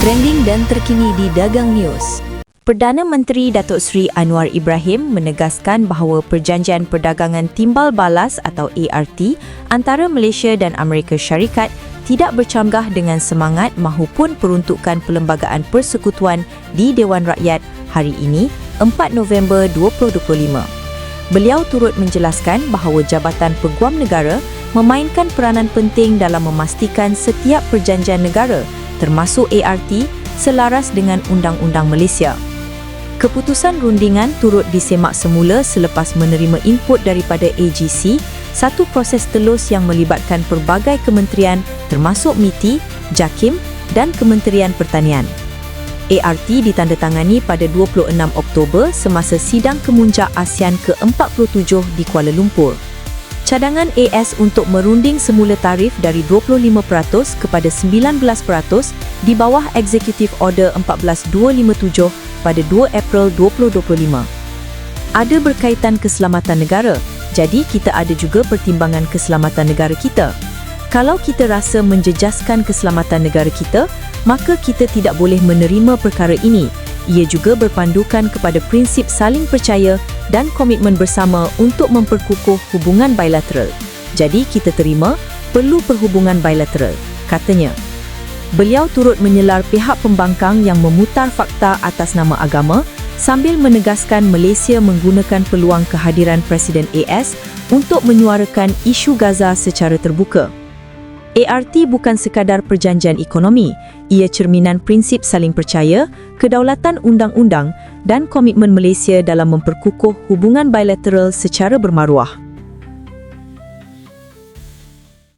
trending dan terkini di Dagang News. Perdana Menteri Datuk Seri Anwar Ibrahim menegaskan bahawa Perjanjian Perdagangan Timbal Balas atau ART antara Malaysia dan Amerika Syarikat tidak bercanggah dengan semangat mahupun peruntukan Perlembagaan Persekutuan di Dewan Rakyat hari ini, 4 November 2025. Beliau turut menjelaskan bahawa Jabatan Peguam Negara memainkan peranan penting dalam memastikan setiap perjanjian negara termasuk ART selaras dengan Undang-Undang Malaysia. Keputusan rundingan turut disemak semula selepas menerima input daripada AGC, satu proses telus yang melibatkan pelbagai kementerian termasuk MITI, JAKIM dan Kementerian Pertanian. ART ditandatangani pada 26 Oktober semasa sidang kemuncak ASEAN ke-47 di Kuala Lumpur. Cadangan AS untuk merunding semula tarif dari 25% kepada 19% di bawah Executive Order 14257 pada 2 April 2025. Ada berkaitan keselamatan negara, jadi kita ada juga pertimbangan keselamatan negara kita. Kalau kita rasa menjejaskan keselamatan negara kita, maka kita tidak boleh menerima perkara ini. Ia juga berpandukan kepada prinsip saling percaya dan komitmen bersama untuk memperkukuh hubungan bilateral. Jadi kita terima perlu perhubungan bilateral, katanya. Beliau turut menyelar pihak pembangkang yang memutar fakta atas nama agama sambil menegaskan Malaysia menggunakan peluang kehadiran Presiden AS untuk menyuarakan isu Gaza secara terbuka. ART bukan sekadar perjanjian ekonomi, ia cerminan prinsip saling percaya, kedaulatan undang-undang dan komitmen Malaysia dalam memperkukuh hubungan bilateral secara bermaruah.